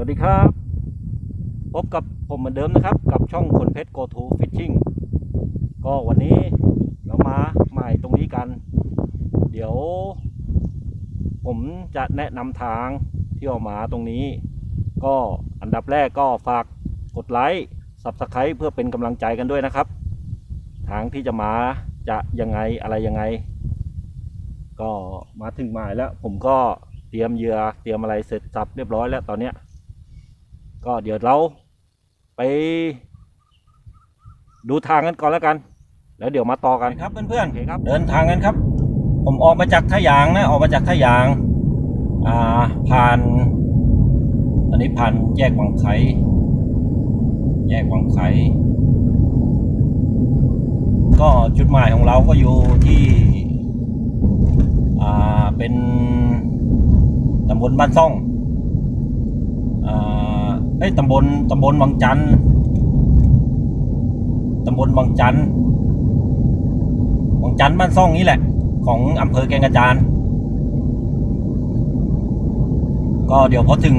วัสดีครับ พบกับผมเหมือนเดิมนะครับ กับช่องคนเพชร Go to Fishing ก็วันนี้เรามาใหม่ตรงนี้กัน เดี๋ยว ผมจะแนะนำทางที่ออกมาตรงนี้ ก็อันดับแรกก็ฝากกดไลค์ Subscribe เพื่อเป็นกำลังใจกันด้วยนะครับ ทางที่จะมาจะยังไงอะไรยังไง ก็มาถึงหมายแล้วผมก็เตรียมเหยื่อเตรียมอะไรเสร็จสับเรียบร้อยแล้วตอนเนี้ย ก็เดี๋ยวเราไป ดูทางกันก่อนแล้วกัน แล้วเดี๋ยวมาต่อกันครับเพื่อนๆครับเดินทางกันครับ ผมออกมาจากท่ายางนะออกมาจากท่ายางอ่าผ่านอันนี้ผ่านแยกวังไข่แยกวังไข่ก็จุดหมายของเราก็อยู่ที่อ่าเป็นตำบลบ้านซ่องอ่า เอ้ยตำบลตำบลวังจันทร์ตำบลวังจันทร์วังจันทร์บ้านซ่องนี่แหละ ของอำเภอแกงกระจานก็เดี๋ยวพอถึง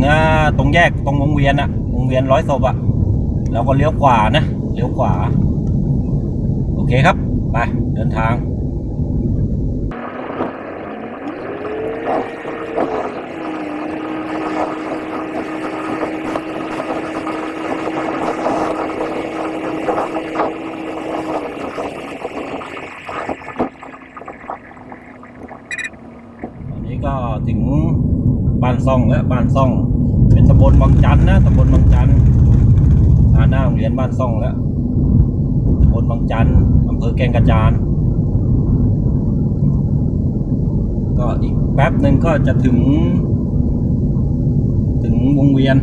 ตรงแยกตรงวงเวียนอะวงเวียนร้อยศพอะเราก็เลี้ยวขวานะเลี้ยวขวา โอเคครับ ไป เดินทาง อันนี้ก็ถึงบ้าน ซ่องแล้วบ้านซ่อง เป็นตำบลวังจันทร์นะตำบลวังจันทร์ทาหน้าโรงเรียนบ้านซ่องแล้วตำบลวังจันทร์อำเภอแกงกระจานก็อีกแป๊บหนึ่งก็จะถึง ถึงวงเวียน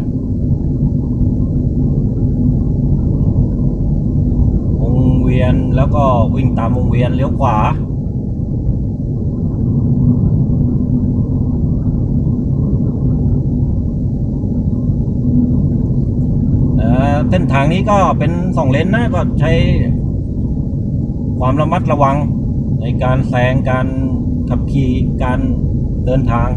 วงเวียนแล้วก็วิ่งตามวงเวียนเลี้ยวขวา เส้นทางนี้ก็เป็นสองเลนนะก็ใช้ความระมัดระวังในการแซงการขับขี่การเดินทาง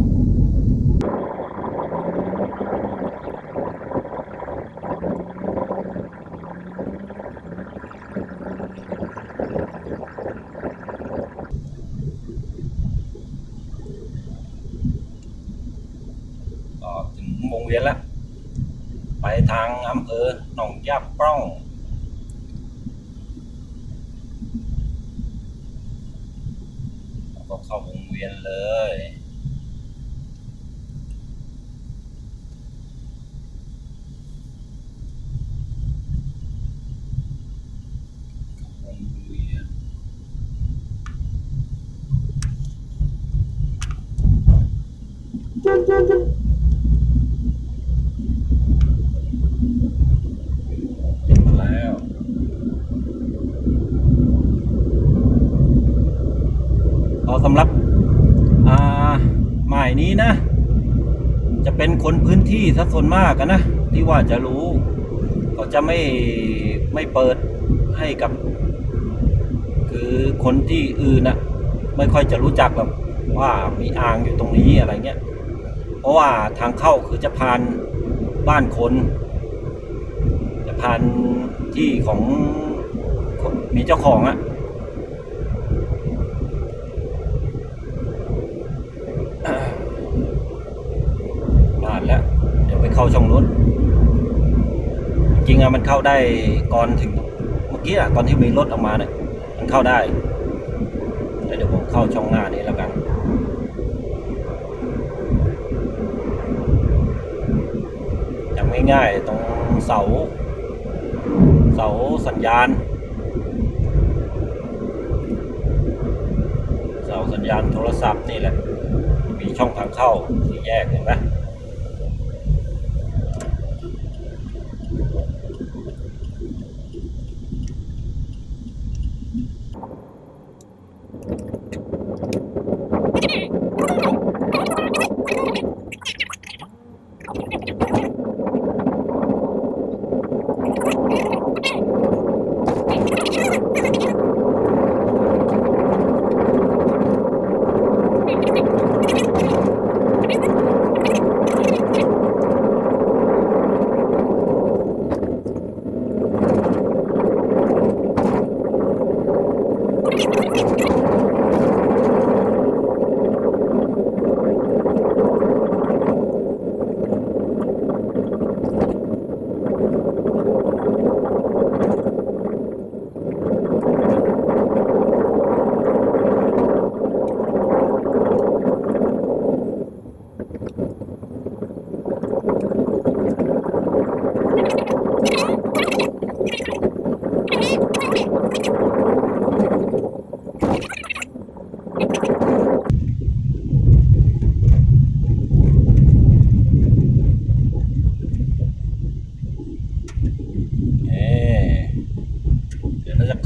ก็ถึงวงเวียนแล้ว ไปทางอำเภอหนองยาปล้อง แล้ว ก็เข้าวงเวียนเลย วงเวียน ถึงแล้ว พอสำหรับอ่าหมายนี้นะ จะเป็นคนพื้นที่ซะส่วนมากนะ ที่ว่าจะรู้เขาจะไม่ไม่เปิดให้กับ คือคนที่อื่นนะไม่ค่อยจะรู้จักหรอกว่ามีอ่างอยู่ตรงนี้อะไรเงี้ยเพราะว่าทางเข้าคือจะผ่านบ้านคน จะผ่านที่ของของมีเจ้าของอะอ่าผ่านแล้ว เข้าช่องนู้นจริงอะมันเข้าได้ก่อนถึงเมื่อกี้อะตอนที่มีรถออกมาเนี่ยมันเข้าได้แล้วเดี๋ยวผมเข้าช่องหน้านี้แล้วกันจำง่ายๆตรงเสา เสาสัญญาณ เสาสัญญาณโทรศัพท์นี่แหละ มีช่องทางเข้าที่แยกเห็นไหม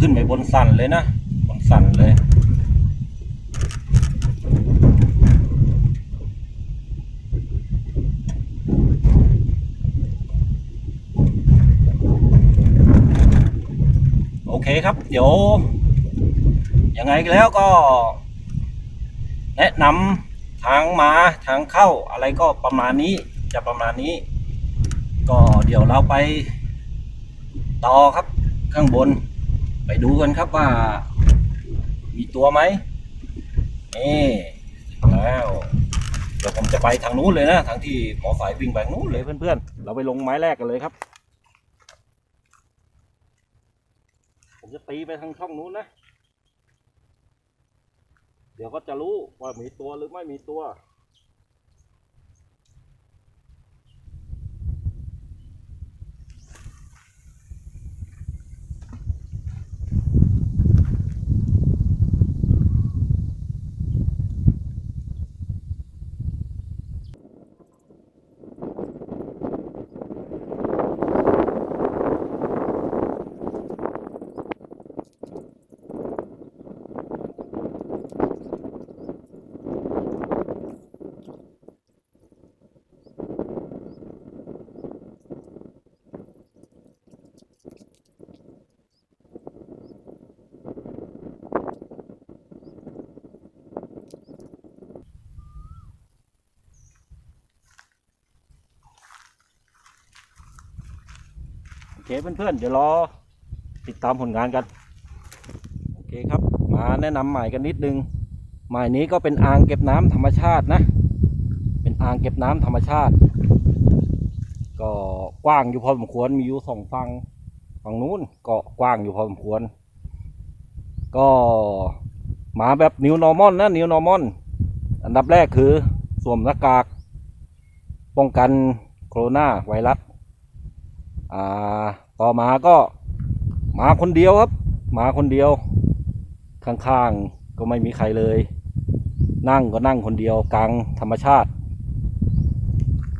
ขึ้นไปบนสันเลยนะ บนสันเลย โอเคครับ เดี๋ยว ยังไงแล้วก็ แนะนำทางมาทางเข้าอะไรก็ประมาณนี้จะประมาณนี้ ก็เดี๋ยวเราไปต่อครับข้างบน ไปดูกันครับว่า มีตัวไหมนี่แล้วเดี๋ยวผมจะไปทางนู้นเลยนะ ทางที่หมอสายวิ่งไปนู้นเลยเพื่อนๆ เราไปลงไม้แรกกันเลยครับ ผมจะตีไปทางช่องนู้นนะ เดี๋ยวก็จะรู้ว่ามีตัวหรือไม่มีตัว เคเพื่อนๆเดี๋ยวรอติดตามผลงานกันโอเคครับ มาแนะนำใหม่กันนิดนึงหมายนี้ก็เป็นอ่างเก็บน้ำธรรมชาตินะ เป็นอ่างเก็บน้ำธรรมชาติ ก็กว้างอยู่พอสมควรมีอยู่สองฝั่งฝั่งนู้นก็กว้างอยู่พอสมควร ก็มาแบบ new normal นะ new normal อันดับแรกคือสวมหน้ากาก ป้องกันโคโรนาไวรัสอ่า ต่อมาก็มาคนเดียวครับ มาคนเดียว ข้างๆก็ไม่มีใครเลย นั่งก็นั่งคนเดียวกลางธรรมชาติ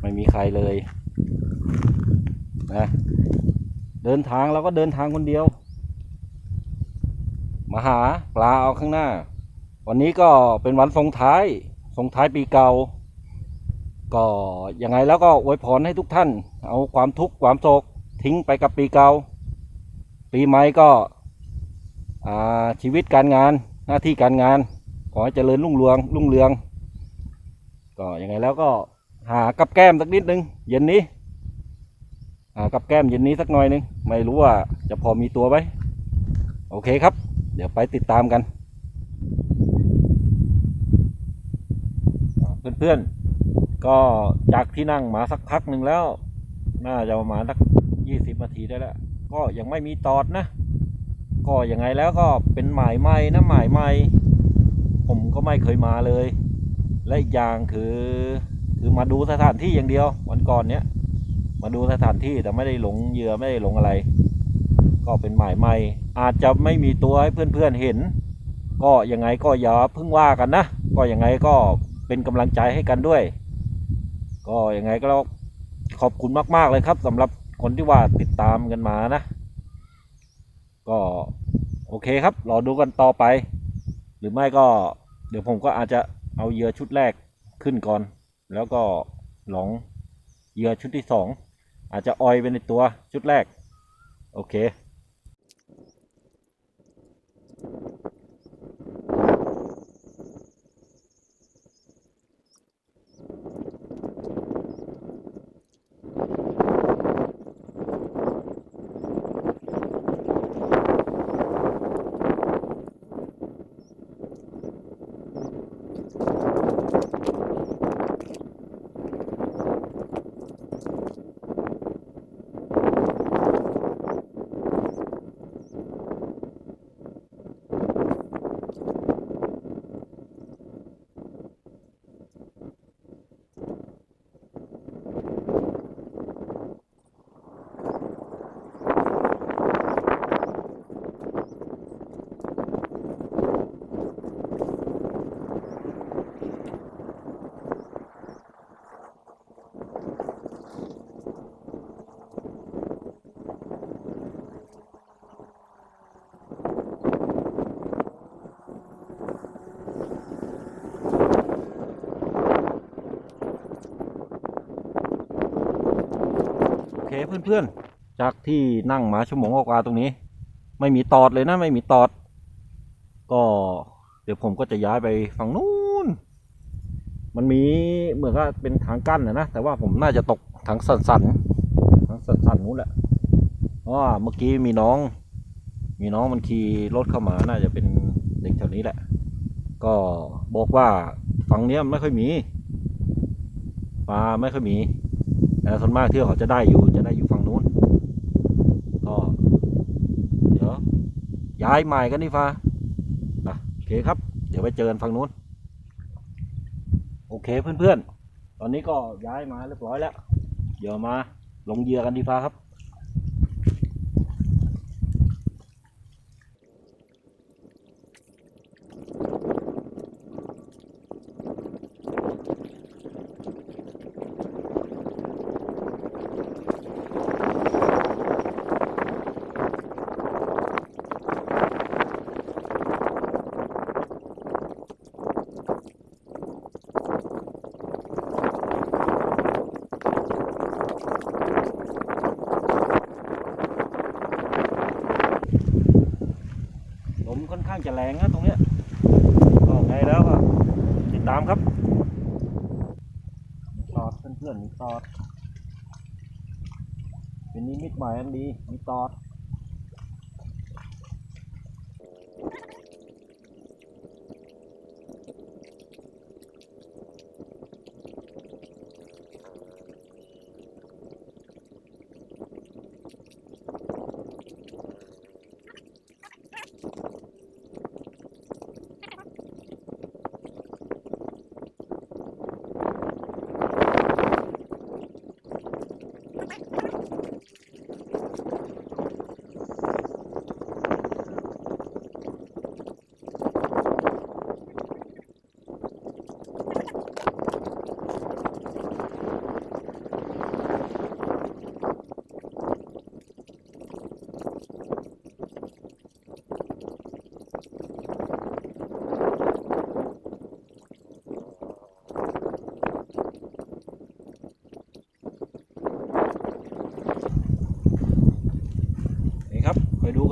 ไม่มีใครเลยนะเดินทางเราก็เดินทางคนเดียว มาหาปลาเอาข้างหน้า วันนี้ก็เป็นวันส่งท้ายส่งท้ายปีเก่าก็ยังไงแล้วก็อวยพรให้ทุกท่าน เอาความทุกข์ความโศก ทิ้งไปกับปีเก่าปีใหม่ก็ชีวิตการงานหน้าที่การงาน ขอให้เจริญรุ่งเรืองรุ่งเรือง ก็ยังไงแล้วก็หากับแก้มสักนิดนึงเย็นนี้หากับแก้มเย็นนี้สักหน่อยนึงไม่รู้ว่าจะพอมีตัวไหมโอเคครับ เดี๋ยวไปติดตามกัน เพื่อนๆก็จากที่นั่งมาสักพักหนึ่งแล้ว น่าจะประมาณสัก ยี่สิบนาทีได้แล้ว ก็ยังไม่มีตอดนะ ก็ยังไงแล้วก็เป็นหมายใหม่นะหมายใหม่ ผมก็ไม่เคยมาเลย และอีกอย่างคือคือมาดูสถานที่อย่างเดียว วันก่อนเนี้ยมาดูสถานที่แต่ไม่ได้หลงเหยื่อไม่ได้หลงอะไร ก็เป็นหมายใหม่ อาจจะไม่มีตัวให้เพื่อนๆเห็น ก็ยังไงก็อย่าเพิ่งว่ากันนะ ก็ยังไงก็เป็นกำลังใจให้กันด้วย ก็ยังไงก็ขอบคุณมาก ๆ เลยครับสำหรับ คนที่ว่าติดตามกันมานะ ก็โอเคครับรอดูกันต่อไป หรือไม่ก็เดี๋ยวผมก็อาจจะเอาเหยื่อชุดแรกขึ้นก่อน แล้วก็หลองเหยื่อชุดที่สองอาจจะออยไปในตัวชุดแรก โอเค เพื่อนๆ จากที่นั่งมาชั่วโมงกว่าตรงนี้ ไม่มีตอดเลยนะไม่มีตอด ก็เดี๋ยวผมก็จะย้ายไปฝั่งนู้น มันมีเหมือนกับเป็นทางกั้นนะนะแต่ว่าผมน่าจะตกทางสันๆทางสันๆนู้นแหละเพราะเมื่อกี้มีน้อง มีน้องมันขี่รถเข้ามาน่าจะเป็นเด็กแถวนี้แหละ ก็บอกว่าฝั่งเนี้ยไม่ค่อยมีปลาไม่ค่อยมี แต่ส่วนมากที่เขาจะได้อยู่จะได้อยู่ฝั่งนู้นก็เดี๋ยวย้ายใหม่กันนี่ฟ้าอะโอเคครับ เดี๋ยวไปเจอกันฝั่งนู้น โอเคเพื่อนๆ ตอนนี้ก็ย้ายมาเรียบร้อยแล้ว เดี๋ยวมาลงเหยื่อกันดีฟ้าครับ แรงนะตรงเนี้ยก็ไงแล้วก็ติดตามครับมีตอดเพื่อนๆมีตอด เป็นนิมิตหมายอันดีมีตอด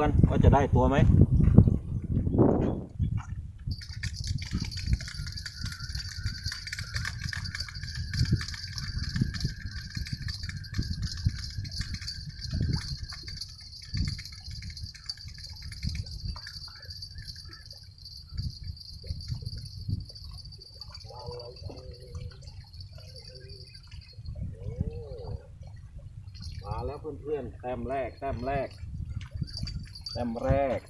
กันว่าจะได้ตัวไหมมาแล้วเพื่อนๆแต้มแรกแต้มแรก แต้มแรก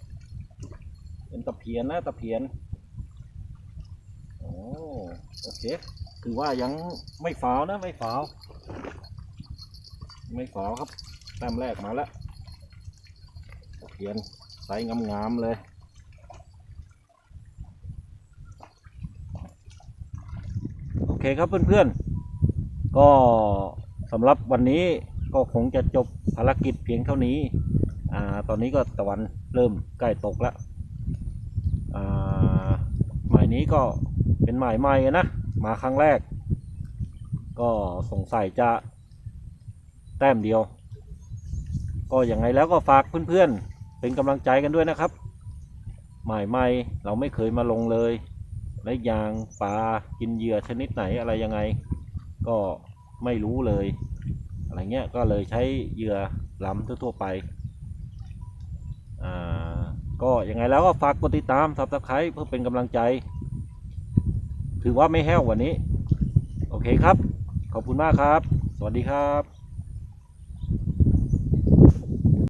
เป็นตะเพียนนะตะเพียนโอ้โอเคคือว่ายังไม่ฝาวนะไม่ฝาวไม่ฝาวครับ แต้มแรกมาแล้วตะเพียนไซส์งามๆเลยโอเคครับเพื่อนๆ ก็สำหรับวันนี้ก็คงจะจบภารกิจเพียงเท่านี้ อ่าตอนนี้ก็ตะวันเริ่มใกล้ตกแล้วอ่าหมายนี้ก็เป็นหมายใหม่นะมาครั้งแรก ก็สงสัยจะแต้มเดียว ก็อย่างไงแล้วก็ฝากเพื่อนๆเป็นกำลังใจกันด้วยนะครับ หมายใหม่เราไม่เคยมาลงเลยและอีกอย่างปลากินเหยื่อชนิดไหนอะไรยังไง ก็ไม่รู้เลย อะไรเงี้ยก็เลยใช้เหยื่อลำทั่วๆไป อ่าก็ยังไงแล้วก็ฝากกดติดตามสับสไครต์เพื่อเป็นกำลังใจ ถือว่าไม่แห้ววันนี้ โอเคครับ ขอบคุณมากครับ สวัสดีครับ